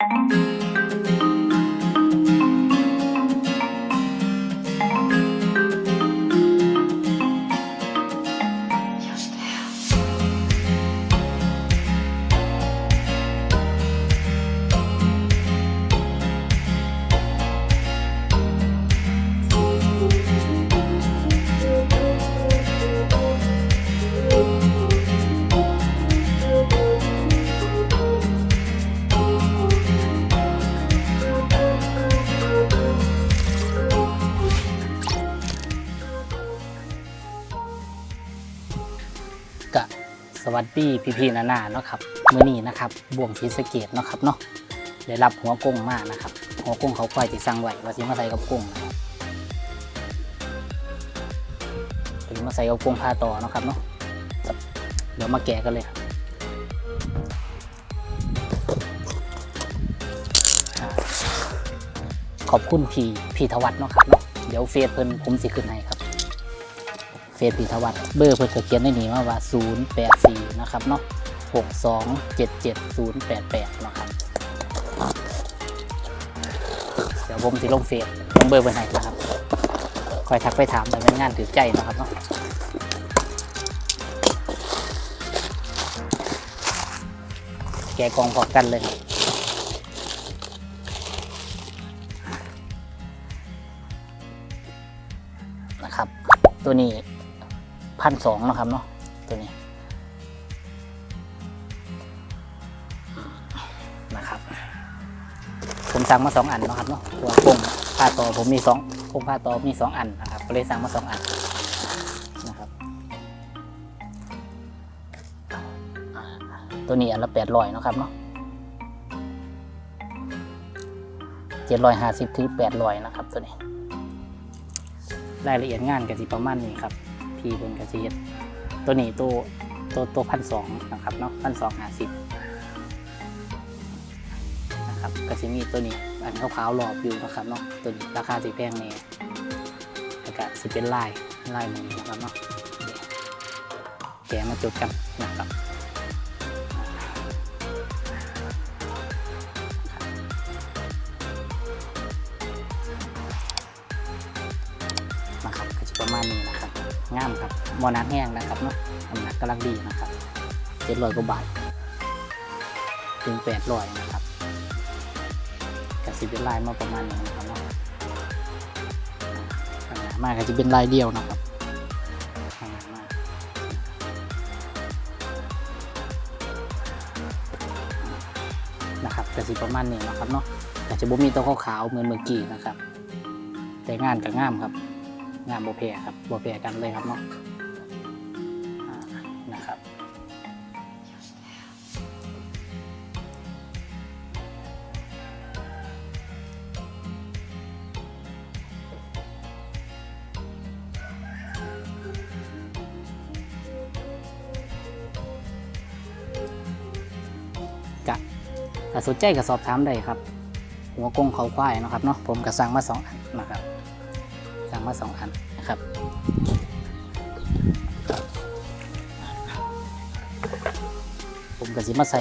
ก วัสดีพี่ๆนานาเนาะครับมื้อนี้นะครับบ่วงศรีสะเกดเนาะครับเนาะได้รับหัวกุ้งมากนะครับ หัวกุ้งเขาควายที่สั่งไว้ว่าสิมาใส่กับกุ้งนะครับมาใส่กับกุ้งพาต่อเนาะครับเนาะเดี๋ยวมาแกะกันเลยครับขอบคุณพี่พี่ทวัฒน์เนาะครับเนาะเดี๋ยวเฟซเพิ่นผมสิขึ้นให้ครับ เฟซพีทวัฒน์เบอร์เพื่อเขียนในนี้มาว่า 084 นะครับเนาะ6277 088นะครับเดี๋ยวผมสิลงเฟซลงเบอร์ไปให้นะครับคอยทักไปถามแต่เป็นงานถือใจนะครับเนาะแกกองพอกันเลยนะครับ ตัวนี้ พันสองนะครับเนาะตัวนี้นะครับผมสั่งมาสองอันนะครับเนาะตัวกงผ้าต่อผมมีสองกงผ้าต่อมีสองอันนะครับก็เลยสั่งมาสองอันนะครับตัวนี้อันละแปดร้อยนะครับเนาะเจ็ดร้อยห้าสิบถึงแปดร้อยนะครับตัวนี้รายละเอียดงานกับสิประมาณนี้ครับ พี่เป็นกระเจี๊ยบตัวนี้ตัวตัวตัวพันสองนะครับเนาะพันสองห้าสิบนะครับกระสิมีตัวนี้อันขาวๆรอบอยู่นะครับเนาะตัวนี้ราคาสิแพงเนี่ยแล้วก็สิเป็นลายลายหนึ่งนะครับเนาะแกมาจุดกันนะครับนะครับก็จะประมาณนี้นะ งามครับมอนักแห้งนะครับเนาะน้ำหนักกำลังดีนะครับเจ็ดร้อยกว่าบาทถึงแปดร้อยนะครับกับสิเป็นลายมาประมาณนี้นะครับเนาะข้างหน้ามากก็จะเป็นลายเดียวนะครับข้างหน้ามากนะครับก็สิประมาณนี้นะครับเนาะแต่จะบ่มีตัวขาวๆเหมือนเมื่อกี้นะครับ แต่งานกับงามครับ งานโบเพครับโบเพกันเลยครับเนาะนะครับกะถ้าสนใจก็สอบถามได้ครับ หัวกงเขาควายนะครับเนาะผมก็สั่งมาสองอันนะครับ มาสองอันนะครับผมก็สิมาใส่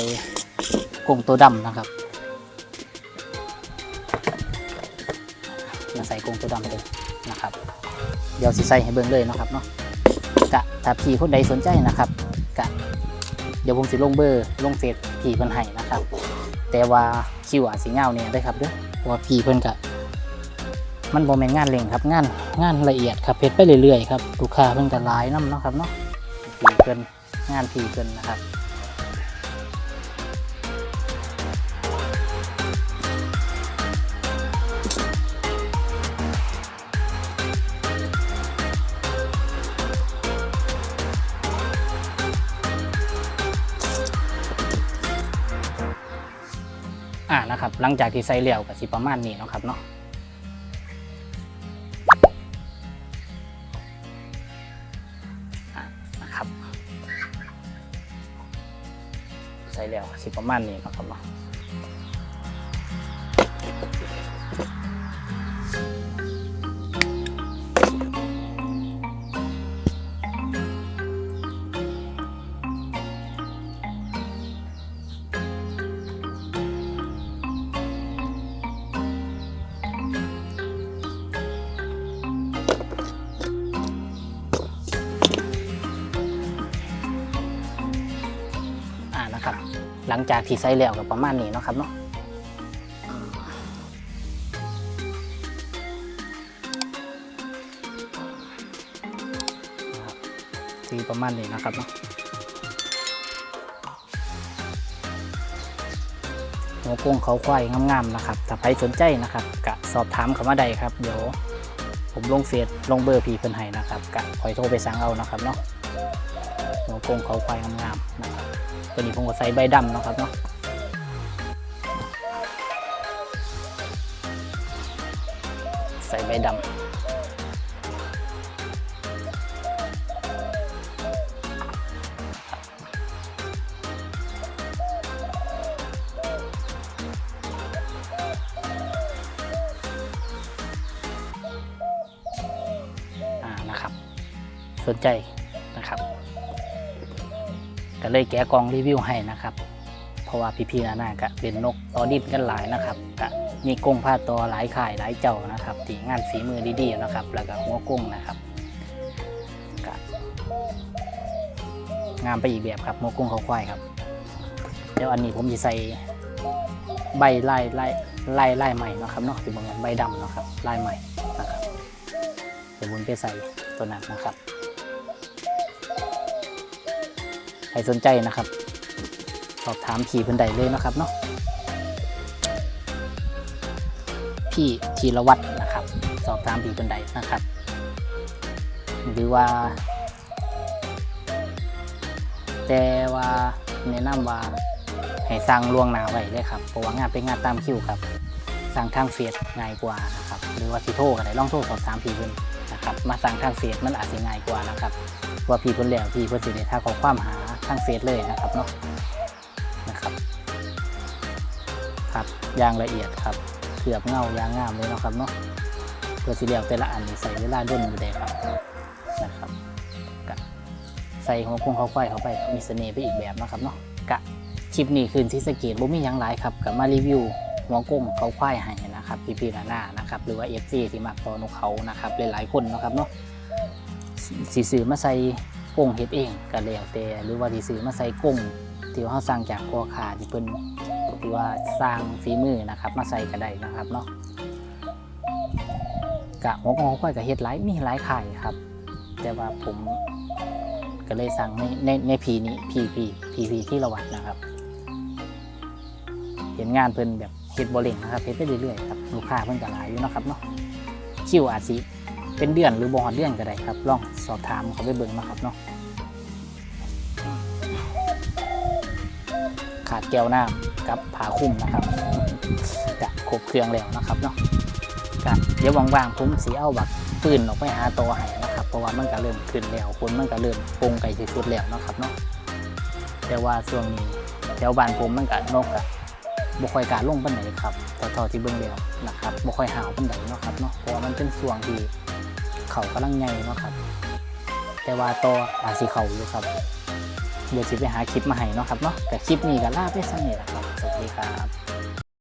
กงตัวดำนะครับ มาใส่กงตัวดำเลยนะครับ เดี๋ยวสิใส่ให้เบิ่งเลยนะครับเนาะกะถ้าพี่คนใดสนใจนะครับกะเดี๋ยวผมสิลงเบอร์ลงเฟซพี่เพิ่นให้นะครับ แต่ว่าคิวอาจสิยาเนี่ยได้ครับเด้อเพราะว่าพี่เพิ่นกะ มันบ่แมนงานเร่งครับงานงานละเอียดครับเฮ็ดไปเรื่อยๆครับลูกค้าเพิ่นก็หลายนํเนาะครับเนาะพี่เพิ่นงานพี่เพิ่นนะครับอ่านะครับหลังจากที่ใส่เหลี่ยวกับสิประมาณนี้เนาะครับเนาะ ครับ ใส่เหลี่ยวสิประมาณนี้นะครับเนาะ หลังจากที่ใส่แล้วก็ประมาณนี้นะครับเนาะสีประมาณนี้นะครับเนาะหัวกุ้งเขาควายงามๆนะครับถ้าใครสนใจนะครับกะสอบถามเขามาได้ครับ เดี๋ยวผมลงเฟซลงเบอร์พี่เพิ่นให้นะครับกะคอยโทรไปสั่งเอานะครับเนาะหัวกุ้งเขาควายงามๆนะครับ ตัวนี้ผมก็ใส่ใบดำนะครับเนาะใส่ใบดำอ่านะครับสนใจ ก็เลยแกะกล่องรีวิวให้นะครับ เพราะว่าพี่ๆนานาก็เป็นนกตอดินกันหลายนะครับก็มีกงผ้าตอหลายข่ายหลายเจ้านะครับที่งานฝีมือดีๆนะครับ แล้วก็หัวกุ้งนะครับก็งามไปอีกแบบครับหัวกุ้งเขาควายครับ เดี๋ยวอันนี้ผมจะใส่ใบไล่ไล่ไล่ไล่ใหม่นะครับเนาะที่บางใบดำนะครับไล่ใหม่นะครับเดี๋ยวผมไปใส่ตัวนั้นนะครับ ใครสนใจนะครับ สอบถามพี่เพิ่นใดเลยนะครับเนาะพี่ธีรวัตรนะครับ สอบถามพี่เพิ่นใดนะครับ หรือว่า แต่ว่าแนะนำว่าให้สั่งล่วงหน้าไว้เลยครับเพราะว่างานเป็นงานตามคิวครับสั่งทางเฟซง่ายกว่านะครับหรือว่าที่โทรก็ได้ลองโทรสอบถามพี่เพิ่นนะครับมาสั่งทางเฟซมันอาจจะง่ายกว่านะครับ ว่าพี่เพิ่นแล้วพี่เพิ่นสิได้ถ้าขอความหา ทางเฟซเลยนะครับเนาะนะครับครับยางละเอียดครับเกือบเงายางงามเลยนะครับเนาะเพื่อสิเลียวแต่ละอันใส่เวลาด้นอยู่ได้ครับนะครับกะใส่หัวกุ้งเขาควายเข้าไปมีเสน่ห์ไปอีกแบบนะครับเนาะกะคลิปนี้คืนที่สเกตบ่มียังหลายครับกับมารีวิวหัวกุ้งเขาควายให้นะครับพี่พี่นาหน้านะครับหรือว่าเอฟซีที่มักตัวนกเขานะครับหลายๆคนนะครับเนาะสีซื้อมาใส่ กงเฮ็ดเองก็แล้วแต่หรือว่าสีซื้อมาใส่กงที่ว่าเราสั่งจากพ่อค้าที่เพิ่นที่ว่าสร้างฝีมือนะครับ มาใส่ก็ได้นะครับเนาะกะหัวกองค่อยกับเฮ็ดหลายมีหลายขายครับ แต่ว่าผมก็เลยสั่งในในในพีนี้พีพีพีพีที่ระวัดนะครับ เห็นงานเพิ่นแบบเฮ็ดบ่เล่งนะครับเฮ็ดไปเรื่อยๆครับลูกค้าเพิ่นก็หลายอยู่นะครับเนาะคิวอาจสิ เป็นเดือนหรือบ่อเดือนก็ได้ครับลองสอบถามเขาไปเบิ่งมาครับเนาะขาดแก้วน้ำกับผาคุ้มนะครับกะครบเครื่องแล้วนะครับเนาะกะเดี๋ยวว่างๆผมสีเอาบักปืนออกไปหาตัวให้นะครับ เพราะว่ามันก็เริ่มขึ้นแล้วฝนมันก็เริ่มปงไก่สุดแล้วนะครับเนาะแต่ว่าช่วงนี้แถวบ้านผมมันก็นกอะบ่ค่อยกล้าลงปานไหนครับเท่าๆที่เบิ่งแล้วนะครับบ่ค่อยหาวปานใดเนาะครับเนาะเพราะว่ามันเป็นช่วงที่ เขากำลังใหญ่เนาะครับ แต่ว่าตัวอาสีเขาอยู่ครับ เดี๋ยวสิไปหาคลิปมาให้เนาะครับเนาะแต่คลิปนี้ก็ลาไปสั้นนี่แหละครับสวัสดีครับ